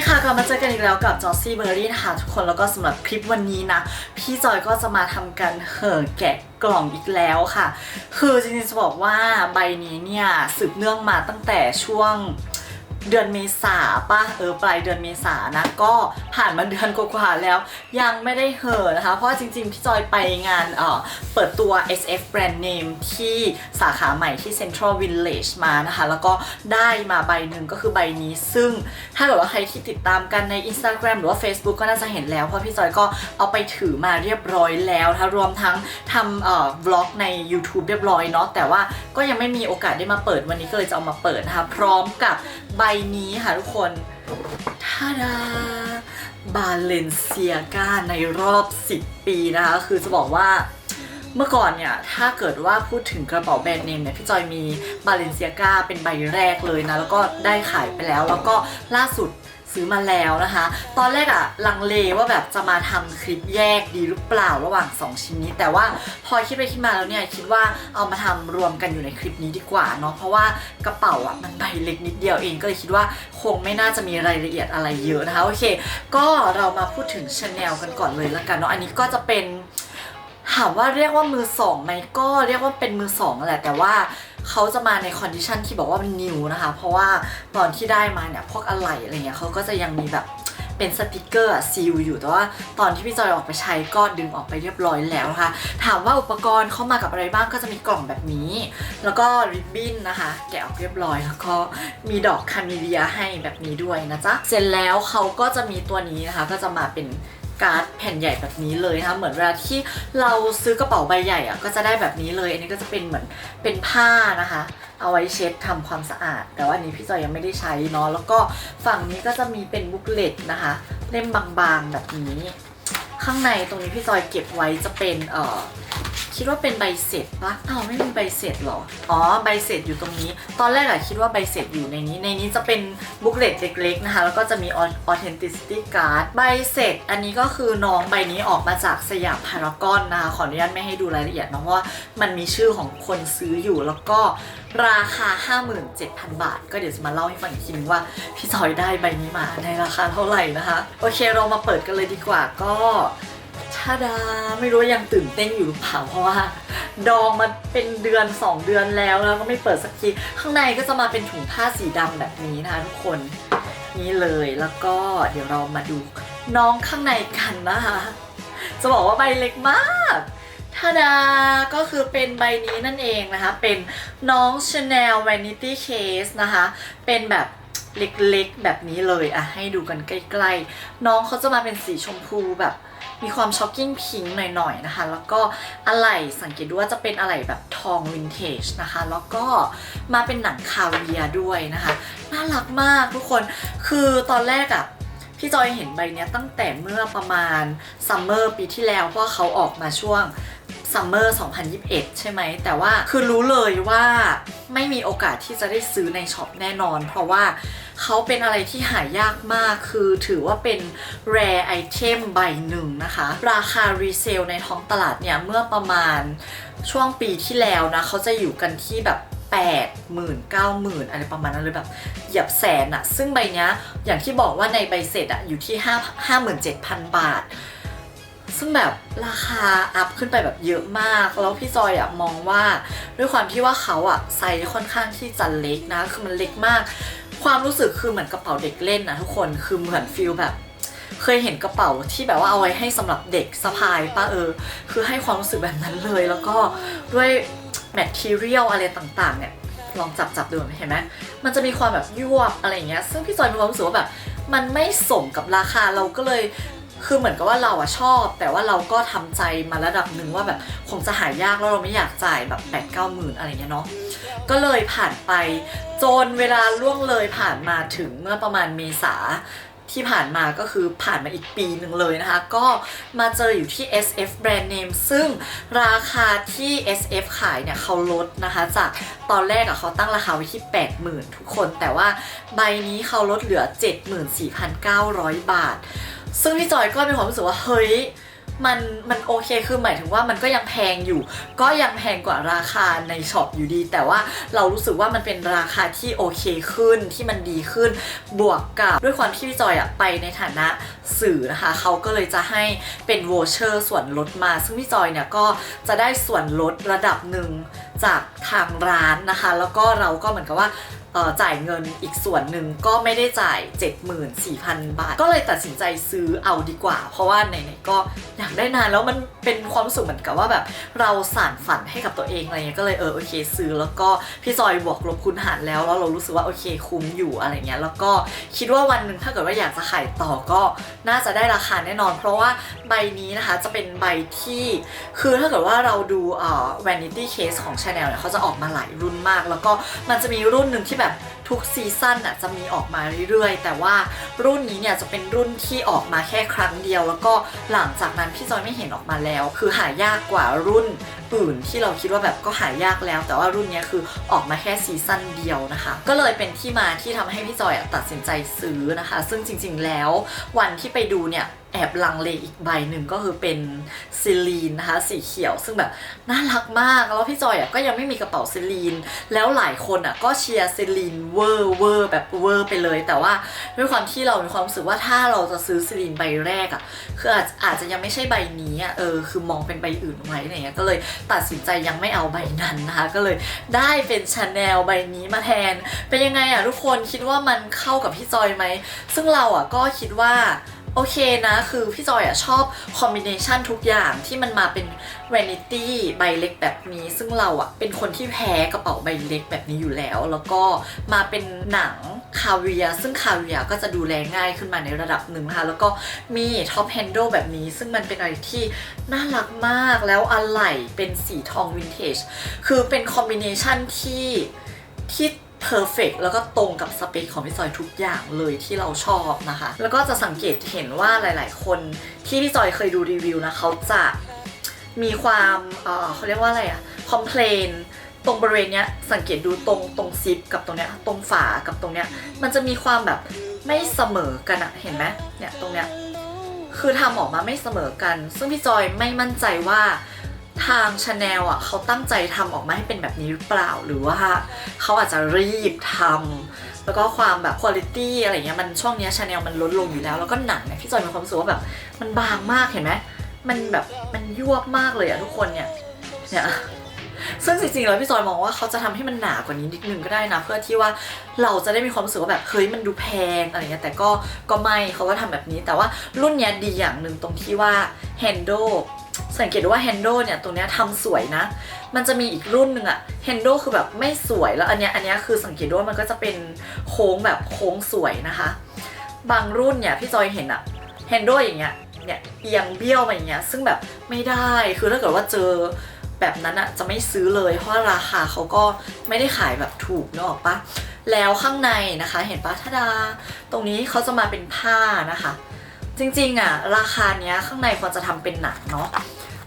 ดีค่ะกลับมาเจอกันอีกแล้วกับจอซี่เบอร์รี่นะคะทุกคนแล้วก็สำหรับคลิปวันนี้นะ พี่จอยก็จะมาทำการเห่อแกะกล่องอีกแล้วค่ะ คือจริงๆจะบอกว่าใบนี้เนี่ยสืบเนื่องมาตั้งแต่ช่วง เดือนเมษาป่ะเออปลายเดือนเมษานะ ก็ผ่านมาเดือนกว่าๆแล้ว ยังไม่ได้เหอนะคะ เพราะจริงๆ พี่จอยไปงานเอ่อเปิดตัว SF Brand Name ที่สาขาใหม่ที่ Central Village มานะคะ แล้วก็ได้มาใบหนึ่งก็คือใบนี้ ซึ่งถ้าเกิดว่าใครที่ติดตามกันใน Instagram หรือว่า Facebook ก็น่าจะเห็นแล้ว เพราะพี่จอยก็เอาไปถือมาเรียบร้อยแล้วนะคะรวมทั้งทำเอ่อ vlog ใน YouTube เรียบร้อยเนาะแต่ว่าก็ยังไม่มีโอกาสได้มาเปิดวันนี้ก็เลยจะเอามาเปิดนะคะพร้อมกับ ใบนี้ค่ะทุกคนท่าดาบาเลนเซียกาในรอบ 10 ปีนะคะ คือจะบอกว่าเมื่อก่อนเนี่ย ถ้าเกิดว่าพูดถึงกระเป๋าแบรนด์เนมเนี่ย พี่จอยมีบาเลนเซียกาเป็นใบแรกเลยนะ แล้วก็ได้ขายไปแล้ว แล้วก็ล่าสุด ซื้อมาแล้วนะคะ ตอนแรกอะลังเลว่าแบบจะมาทำคลิปแยกดีหรือเปล่าระหว่าง 2 ชิ้นนี้ แต่ว่าพอคิดไปคิดมาแล้วเนี่ยคิดว่าเอามาทำรวมกันอยู่ในคลิปนี้ดีกว่าเนาะเพราะว่ากระเป๋าอะมันใบเล็กนิดเดียวเองก็เลยคิดว่าคงไม่น่าจะมีรายละเอียดอะไรเยอะนะคะโอเค ก็เรามาพูดถึงชาแนลกันก่อนเลยละกันเนาะอันนี้ก็จะเป็นถามว่าเรียกว่ามือสองไหมก็เรียกว่าเป็นมือสองแหละแต่ว่า เขาจะมาในคอนดิชันที่บอกว่าเป็นนิวนะคะ เพราะว่าตอนที่ได้มาเนี่ยพวกอะไหล่อะไรเงี้ยเขาก็จะยังมีแบบเป็นสติกเกอร์ซีลอยู่แต่ว่าตอนที่พี่จอยออกไปใช้ก็ดึงออกไปเรียบร้อยแล้วนะคะถามว่าอุปกรณ์เข้ามากับอะไรบ้างก็จะมีกล่องแบบนี้ แล้วก็ริบบิ้นนะคะ แกะออกเรียบร้อยแล้วก็มีดอกคาเมเลียให้แบบนี้ด้วยนะจ๊ะเสร็จแล้วเขาก็จะมีตัวนี้นะคะ ก็จะมาเป็น การ์ดแผ่นใหญ่แบบนี้เลยนะคะเหมือนเวลาที่เราซื้อกระเป๋าใบใหญ่อะก็จะได้แบบนี้เลย อันนี้ก็จะเป็นเหมือนเป็นผ้านะคะ เอาไว้เช็ดทำความสะอาด แต่ว่าอันนี้พี่จอยยังไม่ได้ใช้เนาะแล้วก็ฝั่งนี้ก็จะมีเป็นบุ๊กเลตนะคะ เล่มบางๆแบบนี้ ข้างในตรงนี้พี่จอยเก็บไว้จะเป็นเอ่อคิดว่าเป็นใบเสร็จปะอ้าวไม่มีใบเสร็จหรอ อ๋อใบเสร็จอยู่ตรงนี้ ตอนแรกอะคิดว่าใบเสร็จอยู่ในนี้ ในนี้จะเป็นบุ๊กเลตเล็กๆนะคะ แล้วก็จะมี authenticity card ใบเสร็จ อันนี้ก็คือน้องใบนี้ออกมาจากสยามพารากอนนะคะขออนุญาตไม่ให้ดูรายละเอียดนะเพราะว่ามันมีชื่อของคนซื้ออยู่แล้วก็ราคา 57,000 บาท ก็เดี๋ยวจะมาเล่าให้ฟังอีกทีนึงว่าพี่จอยได้ใบนี้มาในราคาเท่าไหร่นะคะ โอเคเรามาเปิดกันเลยดีกว่าก็ ชาดาไม่รู้ยังตื่นเต้นอยู่หรือเปล่าเพราะว่า ดองมาเป็นเดือน 2 เดือนแล้วแล้วก็ไม่เปิดสักที ข้างในก็จะมาเป็นถุงผ้าสีดำแบบนี้นะคะทุกคนนี่เลยแล้วก็เดี๋ยวเรามาดูน้องข้างในกันนะคะ จะบอกว่าใบเล็กมากทาดา ก็คือเป็นใบนี้นั่นเองนะคะ เป็นน้อง Chanel Vanity Case นะคะ เป็นแบบเล็กๆแบบนี้เลย อะ ให้ดูกันใกล้ๆ น้องเขาจะมาเป็นสีชมพูแบบ มีความช็อกกิ้งพิงหน่อยๆนะคะ แล้วก็อะไหล่สังเกตดูว่าจะเป็นอะไหล่แบบทองวินเทจนะคะ แล้วก็มาเป็นหนังคาเวียด้วยนะคะ น่ารักมากทุกคน คือตอนแรกอะพี่จอยเห็นใบนี้ตั้งแต่เมื่อประมาณซัมเมอร์ปีที่แล้วเพราะเขาออกมาช่วง ซัมเมอร์2021 ใช่ไหม แต่ว่าคือรู้เลยว่าไม่มีโอกาสที่จะได้ซื้อในช็อปแน่นอน เพราะว่าเขาเป็นอะไรที่หายากมาก คือถือว่าเป็น rare item ใบหนึ่งนะคะ ราคารีเซลในท้องตลาดเนี่ยเมื่อประมาณช่วงปีที่แล้วนะเขาจะอยู่กันที่แบบ8 0 0 0 0 9 0 0 0อะไรประมาณนั้นเลยแบบเหยียบแสนอะซึ่งใบนี้อย่างที่บอกว่าในใบเสร็จอะอยู่ที่ 5 57,000 บาท ซึ่งแบบราคาอัพขึ้นไปแบบเยอะมาก แล้วพี่จอยอะมองว่าด้วยความที่ว่าเขาอะไซส์ค่อนข้างที่จะเล็กนะ คือมันเล็กมาก ความรู้สึกคือเหมือนกระเป๋าเด็กเล่นนะทุกคน คือเหมือนฟิลแบบ เคยเห็นกระเป๋าที่แบบว่าเอาไว้ให้สำหรับเด็กสะพายป้าเออ คือให้ความรู้สึกแบบนั้นเลย แล้วก็ด้วยแมทเทียลอะไรต่างๆเนี่ยลองจับจับดูเห็นไหมมันจะมีความแบบยวบอะไรเงี้ย ซึ่งพี่จอยมีความรู้สึกว่าแบบ มันไม่สมกับราคาเราก็เลย คือเหมือนกับว่าเราอะชอบ แต่ว่าเราก็ทำใจมาระดับหนึ่งว่าแบบคงจะหายากแล้วเราไม่อยากจ่ายแบบแปดเก้าหมื่นอะไรเงี้ยเนาะก็เลยผ่านไปจนเวลาล่วงเลยผ่านมาถึงเมื่อประมาณเมษาที่ผ่านมาก็คือผ่านมาอีกปีหนึ่งเลยนะคะ ก็มาเจออยู่ที่ SF Brand Name ซึ่งราคาที่ SF ขายเนี่ยเขาลดนะคะจากตอนแรกอะเขาตั้งราคาไว้ที่ 80,000 ทุกคน แต่ว่าใบนี้เขาลดเหลือ 74,900 บาท ซึ่งพี่จอยก็มีความรู้สึกว่าเฮ้ยมันมันโอเคคือหมายถึงว่ามันก็ยังแพงอยู่ ก็ยังแพงกว่าราคาในช็อปอยู่ดี แต่ว่าเรารู้สึกว่ามันเป็นราคาที่โอเคขึ้นที่มันดีขึ้น บวกกับด้วยความที่พี่จอยอะไปในฐานะสื่อนะคะเขาก็เลยจะให้เป็นโวเชอร์ส่วนลดมา ซึ่งพี่จอยเนี่ยก็จะได้ส่วนลดระดับหนึ่งจากทางร้านนะคะ แล้วก็เราก็เหมือนกับว่าจ่ายเงินอีกส่วนหนึ่งก็ไม่ได้จ่าย 74,000 บาท ก็เลยตัดสินใจซื้อเอาดีกว่า เพราะว่าไหนๆก็อยากได้นานแล้วมันเป็นความสึกเหมือนกับว่าแบบ เราสานฝันให้กับตัวเองอะไรเงี้ยก็เลยเออโอเค ซื้อแล้วก็พี่จอยบวกลบคูณหารแล้วแล้วเรารู้สึกว่าโอเคคุ้มอยู่อะไรเงี้ยแล้วก็คิดว่าวันหนึ่งถ้าเกิดว่าอยากจะขายต่อก็น่าจะได้ราคาแน่นอน เพราะว่าใบนี้นะคะจะเป็นใบที่คือถ้าเกิดว่าเราดูเอ่อ vanity case ของ Chanel เนี่ยเขาจะออกมาหลายรุ่นมาก แล้วก็มันจะมีรุ่นหนึ่งที่แบบทุกซีซั่นอะจะมีออกมาเรื่อยๆ แต่ว่ารุ่นนี้เนี่ยจะเป็นรุ่นที่ออกมาแค่ครั้งเดียว แล้วก็หลังจากนั้นพี่จอยไม่เห็นออกมาแล้ว คือหายากกว่ารุ่นอื่นที่เราคิดว่าแบบก็หายากแล้ว แต่ว่ารุ่นนี้คือออกมาแค่ซีซั่นเดียวนะคะ ก็เลยเป็นที่มาที่ทำให้พี่จอยตัดสินใจซื้อนะคะ ซึ่งจริงๆแล้ววันที่ไปดูเนี่ยแอบลังเลอีกใบหนึ่งก็คือเป็นซิลีนนะคะสีเขียว ซึ่งแบบน่ารักมากแล้วพี่จอยอะก็ยังไม่มีกระเป๋าซิลีน แล้วหลายคนอะก็เชียร์ซิลีนเวอร์เวอร์แบบเวอร์ไปเลย แต่ว่าด้วยความที่เรามีความรู้สึกว่าถ้าเราจะซื้อซิลีนใบแรกอะคืออาจอาจจะยังไม่ใช่ใบนี้อะเออคือมองเป็นใบอื่นไว้อะไรเงี้ยก็เลยตัดสินใจยังไม่เอาใบนั้นนะคะก็เลยได้เป็นชาแนลใบนี้มาแทนเป็นยังไงอะทุกคนคิดว่ามันเข้ากับพี่จอยไหมซึ่งเราอะก็คิดว่า โอเคนะ คือพี่จอยอะชอบคอมบิเนชันทุกอย่างที่มันมาเป็น vanity ใบเล็กแบบนี้ ซึ่งเราอะเป็นคนที่แพ้กระเป๋าใบเล็กแบบนี้อยู่แล้ว แล้วก็มาเป็นหนังคาเวียซึ่งคาเวียก็จะดูแลง่ายขึ้นมาในระดับหนึ่งนะคะแล้วก็มีท็อปแฮน d ด e แบบนี้ ซึ่งมันเป็นอะไรที่น่ารักมากแล้วอะไหล่เป็นสีทองวินเทจคือเป็นคอมบิเนชันที่ที่ เพอร์เฟกแล้วก็ตรงกับสเปคของพี่จอยทุกอย่างเลยที่เราชอบนะคะ แล้วก็จะสังเกตเห็นว่าหลาย ๆ คนที่พี่จอยเคยดูรีวิวนะเขาจะมีความเออเขาเรียกว่าอะไรอะคอมเพลนตรงบริเวณเนี้ยสังเกตดูตรงตรงซิปกับตรงเนี้ยตรงฝากับตรงเนี้ยมันจะมีความแบบไม่เสมอกันอะเห็นไหมเนี่ยตรงเนี้ยคือทำออกมาไม่เสมอกัน ซึ่งพี่จอยไม่มั่นใจว่า ทางชาแนลอะเขาตั้งใจทำออกมาให้เป็นแบบนี้หรือเปล่า หรือว่าเขาอาจจะรีบทำแล้วก็ความแบบคุณภาพอะไรเงี้ยมันช่วงเนี้ชาแนลมันลดลงอยู่แล้ว แล้วก็หนังเนี่ยพี่จอยมีความรู้สึกว่าแบบมันบางมากเห็นไหมมันแบบมันยวบมากเลยอะทุกคนเนี่ยเนี่ยซึ่งจริงๆแล้วพี่จอยมองว่าเขาจะทำให้มันหนากว่านี้นิดนึงก็ได้นะ เพื่อที่ว่าเราจะได้มีความรู้สึกว่าแบบเฮ้ยมันดูแพงอะไรเงี้ยแต่ก็ก็ไม่เขาก็ทำแบบนี้แต่ว่ารุ่นเนี้ยดีอย่างหนึ่งตรงที่ว่า handle สังเกตว่า h a n d l เนี่ยตรงเนี้ยทำสวยนะ มันจะมีอีกรุ่นหนึ่งอะ h a n d l คือแบบไม่สวยแล้วอันเนี้ยอันเนี้ยคือสังเกตว่ามันก็จะเป็นโค้งแบบโค้งสวยนะคะ บางรุ่นเนี่ยพี่จอยเห็นอะ h a n d l อย่างเงี้ยเนี่ยเอียงเบี้ยวมาอย่างเงี้ยซึ่งแบบไม่ได้คือถ้าเกิดว่าเจอแบบนั้นอะจะไม่ซื้อเลย เพราะราคาเขาก็ไม่ได้ขายแบบถูกเนอะปะแล้วข้างในนะคะ เห็นปะทาดา ตรงนี้เขาจะมาเป็นผ้านะคะ จริงๆอะราคาเนี้ยข้างในควรจะทำเป็นหนังเนาะ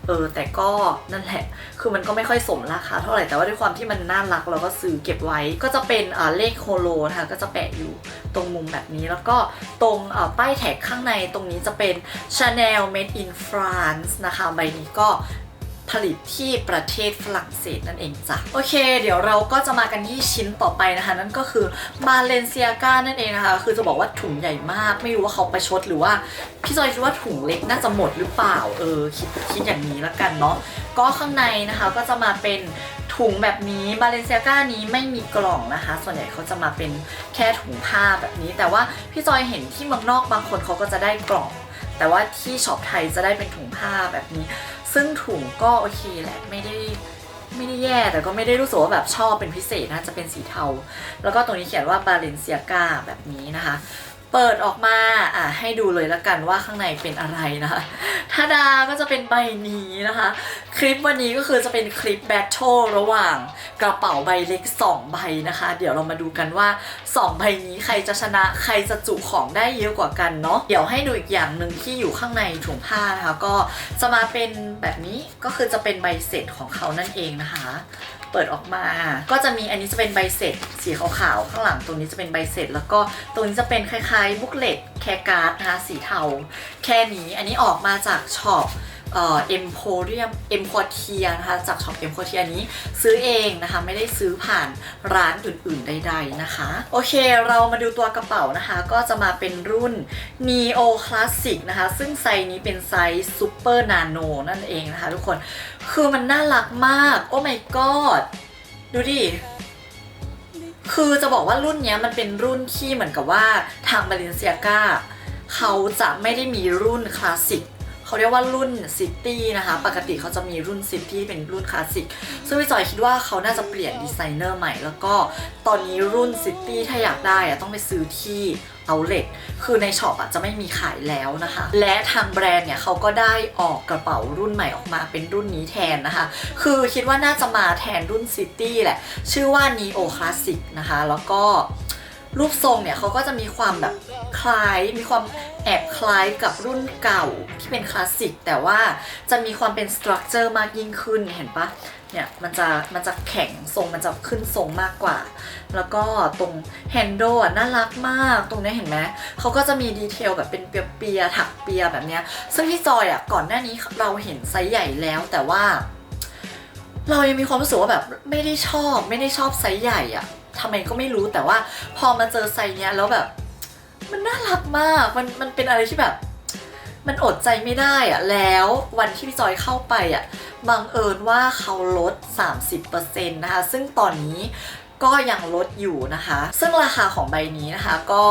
เออแต่ก็นั่นแหละ คือมันก็ไม่ค่อยสมราคาเท่าไหร่แต่ว่าด้วยความที่มันน่ารักเราก็ซื้อเก็บไว้ก็จะเป็นอ่าเลขโคโลนะคะก็จะแปะอยู่ตรงมุมแบบนี้แล้วก็ตรงอ่าป้ายแท็กข้างในตรงนี้จะเป็น Chanel Made in France นะคะ ใบนี้ก็ ผลิตที่ประเทศฝรั่งเศสนั่นเองจ้ะโอเค เดี๋ยวเราก็จะมากันที่ชิ้นต่อไปนะคะ นั่นก็คือบาเลนเซียกานั่นเองนะคะ คือจะบอกว่าถุงใหญ่มากไม่รู้ว่าเขาประชดหรือว่าพี่จอยคิดว่าถุงเล็กน่าจะหมดหรือเปล่าเออคิดคิดอย่างนี้ละกันเนาะก็ข้างในนะคะก็จะมาเป็นถุงแบบนี้บาเลนเซียก้านี้ไม่มีกล่องนะคะ ส่วนใหญ่เขาจะมาเป็นแค่ถุงผ้าแบบนี้ แต่ว่าพี่จอยเห็นที่เมืองนอกบางคนเขาก็จะได้กล่อง แต่ว่าที่ช็อปไทยจะได้เป็นถุงผ้าแบบนี้ ซึ่งถุงก็โอเคแหละไม่ได้ไม่ได้แย่แต่ก็ไม่ได้รู้สึกว่าแบบชอบเป็นพิเศษนะจะเป็นสีเทา แล้วก็ตรงนี้เขียนว่าบาเลนเซียกาแบบนี้นะคะ เปิดออกมาอะให้ดูเลยละกันว่าข้างในเป็นอะไรนะคะทาดาก็จะเป็นใบนี้นะคะ คลิปวันนี้ก็คือจะเป็นคลิปแบทเทิลระหว่างกระเป๋าใบเล็ก 2 ใบนะคะ เดี๋ยวเรามาดูกันว่า 2 ใบนี้ใครจะชนะใครจะจุของได้เยอะกว่ากันเนาะเดี๋ยวให้ดูอีกอย่างหนึ่งที่อยู่ข้างในถุงผ้านะคะก็จะมาเป็นแบบนี้ก็คือจะเป็นใบเสร็จของเขานั่นเองนะคะ เปิดออกมา ก็จะมีอันนี้จะเป็นใบเสร็จสีขาวๆข้างหลังตรงนี้จะเป็นใบเสร็จ แล้วก็ตรงนี้จะเป็นคล้ายๆบุ๊กเลตแคร์การ์ดนะคะสีเทาแค่นี้อันนี้ออกมาจากช็อป เอ่อ Emporium Emportier นะคะจากช็อป Emportier นี้ซื้อเองนะคะไม่ได้ซื้อผ่านร้านอื่นๆใดๆนะคะ โอเคเรามาดูตัวกระเป๋านะคะ ก็จะมาเป็นรุ่น Neo Classic นะคะ ซึ่งไซส์นี้เป็นไซส์ Super Nano นั่นเองนะคะทุกคนคือมันน่ารักมาก โอ้ my god ดูดิคือจะบอกว่ารุ่นนี้มันเป็นรุ่นที่เหมือนกับว่าทางบาเลนเซียกาเขาจะไม่ได้มีรุ่นคลาสสิก เขาเรียกว่ารุ่นซิตี้นะคะ ปกติเขาจะมีรุ่นซิตี้เป็นรุ่นคลาสสิก ซึ่งพี่จอยคิดว่าเขาน่าจะเปลี่ยนดีไซเนอร์ใหม่ แล้วก็ตอนนี้รุ่นซิตี้ถ้าอยากได้อะต้องไปซื้อที่เอาเล t คือในช็อปอะจะไม่มีขายแล้วนะคะ และทางแบรนด์เนี่ยเขาก็ได้ออกกระเป๋ารุ่นใหม่ออกมาเป็นรุ่นนี้แทนนะคะ คือคิดว่าน่าจะมาแทนรุ่นซิตี้แหละ ชื่อว่า Neo Classic นะคะ แล้วก็รูปทรงเนี่ยเขาก็จะมีความแบบคล้ายมีความ แอบคล้ายกับรุ่นเก่าที่เป็นคลาสสิกแต่ว่าจะมีความเป็นสตรัคเจอร์มากยิ่งขึ้นเห็นปะเนี่ยมันจะมันจะแข็งทรงมันจะขึ้นทรงมากกว่า แล้วก็ตรงแฮนด์ลอะน่ารักมากตรงเนี้ยเห็นไหมเขาก็จะมีดีเทลแบบเป็นเปียๆถักเปียแบบเนี้ยซึ่งที่จอยอะก่อนหน้านี้เราเห็นไซส์ใหญ่แล้วแต่ว่า เรายังมีความรู้สึกว่าแบบไม่ได้ชอบ ไม่ได้ชอบไซส์ใหญ่อะทำไมก็ไม่รู้แต่ว่าพอมาเจอไซส์เนี้ยแล้วแบบ มันน่ารักมาก มันมันเป็นอะไรที่แบบ มันอดใจไม่ได้อะแล้ววันที่พี่จอยเข้าไปอะบังเอิญว่าเขาลด 30%นะคะ ซึ่งตอนนี้ก็ยังลดอยู่นะคะ ซึ่งราคาของใบนี้นะคะก็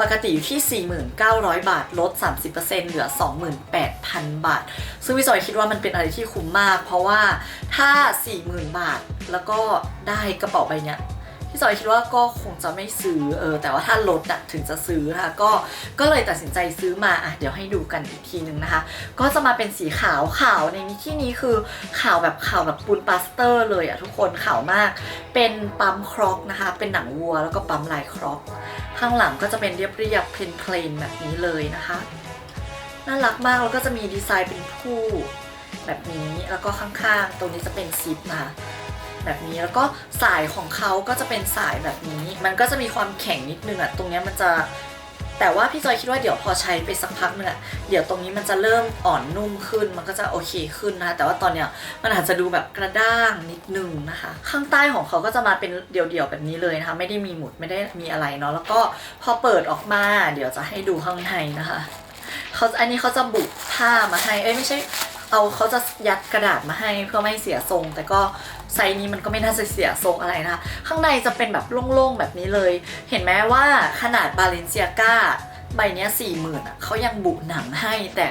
ปกติอยู่ที่ 4,900 บาท ลด 30%เหลือ 28,000 บาท ซึ่งพี่จอยคิดว่ามันเป็นอะไรที่คุ้มมาก เพราะว่าถ้า 40,000 บาท แล้วก็ได้กระเป๋าใบเนี้ย พี่จอยคิดว่าก็คงจะไม่ซื้อเออแต่ว่าถ้าลดอะถึงจะซื้อนะคะก็ก็เลยตัดสินใจซื้อมาอะเดี๋ยวให้ดูกันอีกทีนึงนะคะ ก็จะมาเป็นสีขาวขาวในนี้ที่นี้คือขาวแบบขาวแบบปูนปาสเตอร์ เลยอะทุกคนขาวมาก เป็นปั๊มครอกนะคะ เป็นหนังวัวแล้วก็ปั๊มลายครอกข้างหลังก็จะเป็นเรียบๆเพลนๆแบบนี้เลยนะคะน่ารักมากแล้วก็จะมีดีไซน์เป็นผู้แบบนี้แล้วก็ข้างๆ ตรงนี้จะเป็นซิปนะคะ แบบนี้ แล้วก็สายของเขาก็จะเป็นสายแบบนี้ มันก็จะมีความแข็งนิดนึงอะตรงเนี้ยมันจะแต่ว่าพี่จอยคิดว่าเดี๋ยวพอใช้ไปสักพักนึงอะเดี๋ยวตรงนี้มันจะเริ่มอ่อนนุ่มขึ้น มันก็จะโอเคขึ้นนะคะ แต่ว่าตอนเนี้ยมันอาจจะดูแบบกระด้างนิดนึงนะคะ ข้างใต้ของเขาก็จะมาเป็นเดี่ยวๆแบบนี้เลยนะคะ ไม่ได้มีหมุดไม่ได้มีอะไรเนาะ แล้วก็พอเปิดออกมา เดี๋ยวจะให้ดูข้างในนะคะ เขาอันนี้เขาจะบุกผ้ามาให้ เอ้ยไม่ใช่ เอาเขาจะยัดกระดาษมาให้เพื่อไม่เสียทรง แต่ก็ ไซส์นี้มันก็ไม่น่าจะเสียทรงอะไรนะคะข้างในจะเป็นแบบโล่งๆแบบนี้เลย เห็นไหมว่าขนาดบาเลนเซียกาใบเนี้ยสี่หมื่นอะเขายังบุหนังให้แต่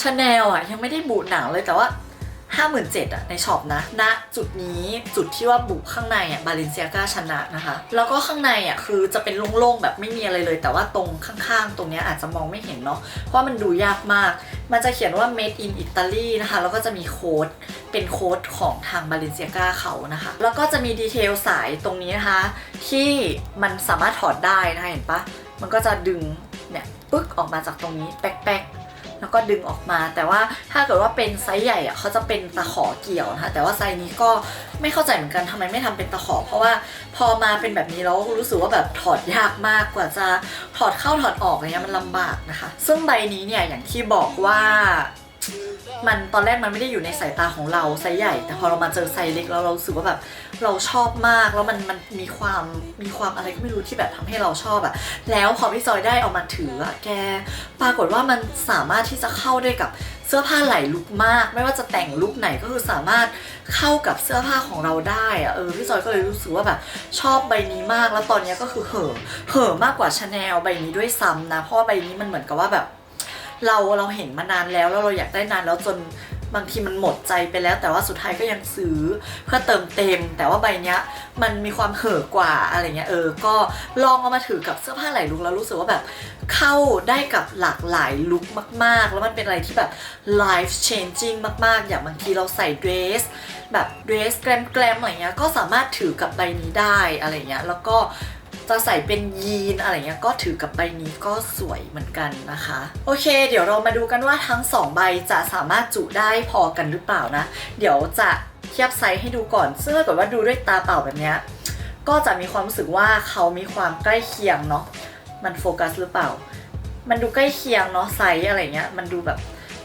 ชาแนลอะยังไม่ได้บุหนังเลยแต่ว่า5 7 0 0 0อะในช็อปนะณจุดนี้จุดที่ว่าบุข้างในอะบาเลนเซียกาชนะนะคะ แล้วก็ข้างในอะคือจะเป็นโล่งๆแบบไม่มีอะไรเลย แต่ว่าตรงข้างๆ ตรงเนี้ยอาจจะมองไม่เห็นเนาะเพราะมันดูยากมาก มันจะเขียนว่า made in Italy นะคะ แล้วก็จะมีโค้ด เป็นโค้ดของทางบาเลนเซียกาเขานะคะ แล้วก็จะมีดีเทลสายตรงนี้นะคะ ที่มันสามารถถอดได้นะคะเห็นปะมันก็จะดึงเนี่ยปึ๊กออกมาจากตรงนี้แป๊กๆแล้วก็ดึงออกมา แต่ว่าถ้าเกิดว่าเป็นไซส์ใหญ่อะเขาจะเป็นตะขอเกี่ยวนะคะแต่ว่าไซส์นี้ก็ไม่เข้าใจเหมือนกันทำไมไม่ทำเป็นตะขอ เพราะว่าพอมาเป็นแบบนี้แล้วรู้สึกว่าแบบถอดยากมากกว่าจะถอดเข้าถอดออกอะไรเงี้ยมันลำบากนะคะ ซึ่งใบนี้เนี่ยอย่างที่บอกว่า มันตอนแรกมันไม่ได้อยู่ในสายตาของเราไซส์ใหญ่ แต่พอเรามาเจอไซส์เล็กแล้วเรารู้สึกว่าแบบเราชอบมากแล้วมันมันมีความมีความอะไรก็ไม่รู้ที่แบบทำให้เราชอบอะแล้วพอพี่จอยได้เอามาถืออะแก ปรากฏว่ามันสามารถที่จะเข้าได้กับเสื้อผ้าหลายลุคมาก ไม่ว่าจะแต่งลุคไหนก็คือสามารถเข้ากับเสื้อผ้าของเราได้อะเออพี่จอยก็เลยรู้สึกว่าแบบชอบใบนี้มากแล้วตอนนี้ก็คือเห่อเห่อมากกว่าชาแนลใบนี้ด้วยซ้ำนะเพราะว่าใบนี้มันเหมือนกับว่าแบบ เราเราเห็นมานานแล้วแล้วเราอยากได้นานแล้วจนบางทีมันหมดใจไปแล้ว แต่ว่าสุดท้ายก็ยังซื้อเพื่อเติมเต็ม แต่ว่าใบเนี้ยมันมีความเห่อกว่าอะไรเงี้ยเออ ก็ลองเอามาถือกับเสื้อผ้าหลายลุคแล้วรู้สึกว่าแบบเข้าได้กับหลากหลายลุคมาก ๆ แล้วมันเป็นอะไรที่แบบ life changing มาก ๆ อย่างบางทีเราใส่เดรสแบบเดรสแกรมๆอะไรเงี้ยก็สามารถถือกับใบนี้ได้อะไรเงี้ยแล้วก็ จะใส่เป็นยีนอะไรเงี้ยก็ถือกับใบนี้ก็สวยเหมือนกันนะคะ โอเค เดี๋ยวเรามาดูกันว่าทั้ง 2 ใบจะสามารถจุได้พอกันหรือเปล่านะ เดี๋ยวจะเทียบไซส์ให้ดูก่อน ซึ่งถ้าเกิดว่าดูด้วยตาเปล่าแบบเนี้ยก็จะมีความรู้สึกว่าเขามีความใกล้เคียงเนาะมันโฟกัสหรือเปล่า มันดูใกล้เคียงเนาะไซส์อะไรเงี้ยมันดูแบบ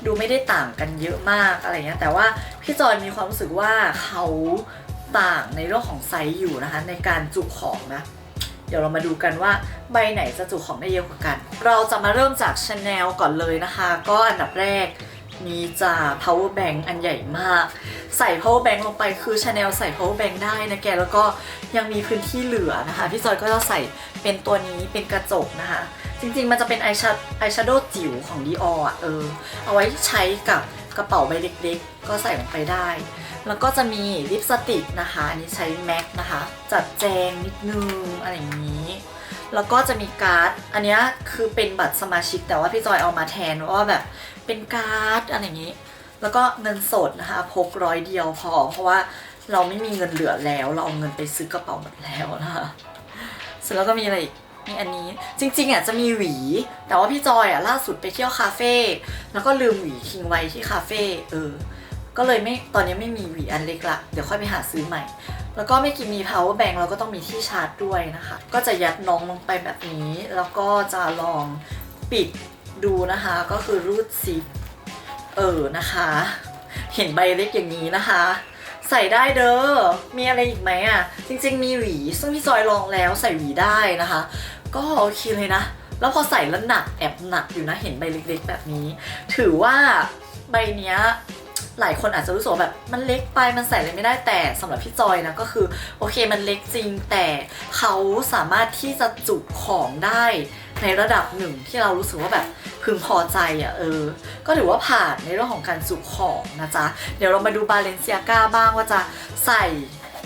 ดูไม่ได้ต่างกันเยอะมากอะไรเงี้ยแต่ว่าพี่จอยมีความรู้สึกว่าเขาต่างในเรื่องของไซส์อยู่นะคะ ในการจุของนะ เดี๋ยวเรามาดูกันว่าใบไหนจะจุของได้เยอะกว่ากัน เราจะมาเริ่มจาก Chanel ก่อนเลยนะคะ ก็อันดับแรกมีจะ power bank อันใหญ่มาก ใส่ power bank ลงไปคือ Chanel ใส่ power bank ได้นะแก แล้วก็ยังมีพื้นที่เหลือนะคะ พี่จอยก็จะใส่เป็นตัวนี้เป็นกระจกนะคะ จริงๆ มันจะเป็น eye shadow eye shadow จิ๋วของ Dior อะเออ เอาไว้ใช้กับ กระเป๋าใบเล็กๆ ก็ใส่ลงไปได้ แล้วก็จะมีลิปสติกนะคะ อันนี้ใช้ MAC นะคะ จัดแจงนิดนึงอะไรอย่างนี้ แล้วก็จะมีการ์ด อันนี้คือเป็นบัตรสมาชิก แต่ว่าพี่จอยเอามาแทนว่าแบบเป็นการ์ดอะไรอย่างนี้ แล้วก็เงินสดนะคะพกร้อยเดียวพอ เพราะว่าเราไม่มีเงินเหลือแล้ว เราเอาเงินไปซื้อกระเป๋าหมดแล้วนะคะเสร็จแล้วก็มีอะไรอีก มีอันนี้จริงๆอะจะมีหวี แต่ว่าพี่จอยอะล่าสุดไปเที่ยวคาเฟ่แล้วก็ลืมหวีทิ้งไว้ที่คาเฟ่เออ ก็เลยไม่ตอนนี้ไม่มีหวีอันเล็กละเดี๋ยวค่อยไปหาซื้อใหม่ แล้วก็ไม่กี่มี power bank เราก็ต้องมีที่ชาร์จด้วยนะคะ ก็จะยัดน้องลงไปแบบนี้ แล้วก็จะลองปิดดูนะคะ ก็คือรูดซิปเออนะคะ เห็นใบเล็กอย่างนี้นะคะ ใส่ได้เด้อ มีอะไรอีกไหมอะ จริงๆมีหวี ซึ่งพี่จอยลองแล้วใส่หวีได้นะคะ ก็โอเคเลยนะ แล้วพอใส่แล้วหนักแอบหนักอยู่นะเห็นใบเล็กๆ แบบนี้ ถือว่าใบเนี้ยหลายคนอาจจะรู้สึกว่าแบบมันเล็กไปมันใส่อะไรไม่ได้แต่สำหรับพี่จอยนะก็คือโอเคมันเล็กจริงแต่เขาสามารถที่จะจุของได้ ในระดับหนึ่งที่เรารู้สึกว่าแบบพึงพอใจอะเออ ก็ถือว่าผ่านในเรื่องของการจุขของนะจ๊ะ เดี๋ยวเรามาดูบาเลนเซียกาบ้างว่าจะใส่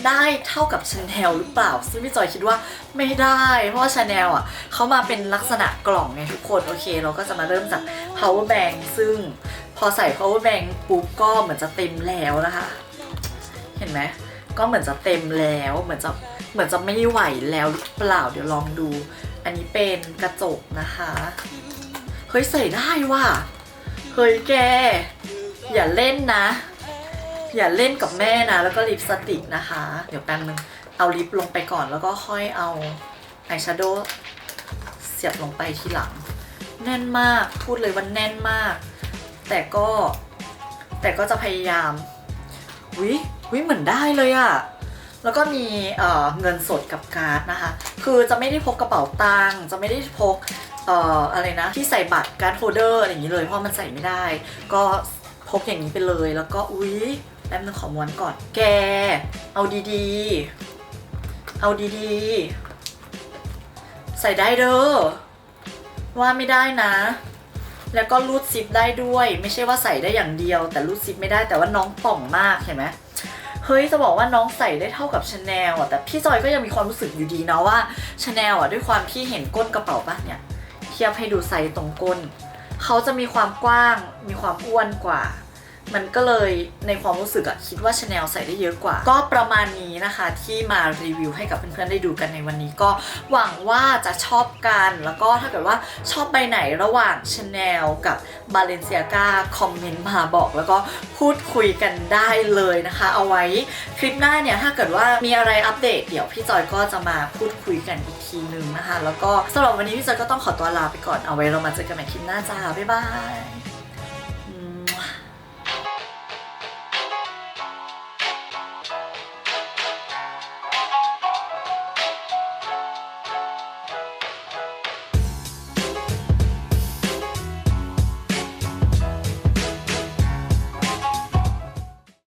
ได้เท่ากับชาแนลหรือเปล่า ซึ่งพี่จอยคิดว่าไม่ได้ เพราะว่าชาแนลอะเขามาเป็นลักษณะกล่องไงทุกคนโอเค เราก็จะมาเริ่มจาก power bank ซึ่งพอใส่ power bank ปุ๊บก็เหมือนจะเต็มแล้วนะคะ เห็นไหมก็เหมือนจะเต็มแล้วเหมือนจะเหมือนจะไม่ไหวแล้วหรือเปล่าเดี๋ยวลองดู อันนี้เป็นกระจกนะคะ เฮ้ยใส่ได้ว่ะ เฮ้ยแก อย่าเล่นนะ อย่าเล่นกับแม่นะ แล้วก็ลิปสติกนะคะ เดี๋ยวแป๊บนึง เอาลิปลงไปก่อนแล้วก็ค่อยเอาอายแชโดว์เสียบลงไปทีหลัง แน่นมาก พูดเลยว่าแน่นมาก แต่ก็แต่ก็จะพยายามวิวิเหมือนได้เลยอะ แล้วก็มีเเงินสดกับการ์ดนะคะ คือจะไม่ได้พกกระเป๋าตังค์จะไม่ได้พกเอ่ออะไรนะ ที่ใส่บัตรการ์ดโฮลเดอร์อะไรอย่างนี้เลยเพราะมันใส่ไม่ได้ ก็พกอย่างนี้ไปเลย แล้วก็อุ๊ยแป๊บนึงขอม้วนก่อน แก เอาดีๆ เอาดีๆ ใส่ได้เด้อว่าไม่ได้นะ แล้วก็รูดซิปได้ด้วย ไม่ใช่ว่าใส่ได้อย่างเดียว แต่รูดซิปไม่ได้แต่ว่าน้องป่องมากเห็นไหม เฮ้ยจะบอกว่าน้องใส่ได้เท่ากับชาแนลอะแต่พี่จอยก็ยังมีความรู้สึกอยู่ดีนะว่าชาแนลอะด้วยความที่เห็นก้นกระเป๋าปะเนี่ยเทียบให้ดูไซส์ตรงก้นเขาจะมีความกว้างมีความอ้วนกว่า มันก็เลยในความรู้สึกอะคิดว่าชาแนลใส่ได้เยอะกว่า ก็ประมาณนี้นะคะที่มารีวิวให้กับเพื่อนๆได้ดูกันในวันนี้ ก็หวังว่าจะชอบกันแล้วก็ถ้าเกิดว่าชอบใบไหนระหว่างชาแนลกับบาเลนเซียกาคอมเมนต์มาบอก แล้วก็พูดคุยกันได้เลยนะคะ เอาไว้คลิปหน้าเนี่ยถ้าเกิดว่ามีอะไรอัปเดต เดี๋ยวพี่จอยก็จะมาพูดคุยกันอีกทีนึงนะคะ แล้วก็สำหรับวันนี้พี่จอยก็ต้องขอตัวลาไปก่อนเอาไว้เรามาเจอกันใหม่คลิปหน้าจ้าบ๊ายบาย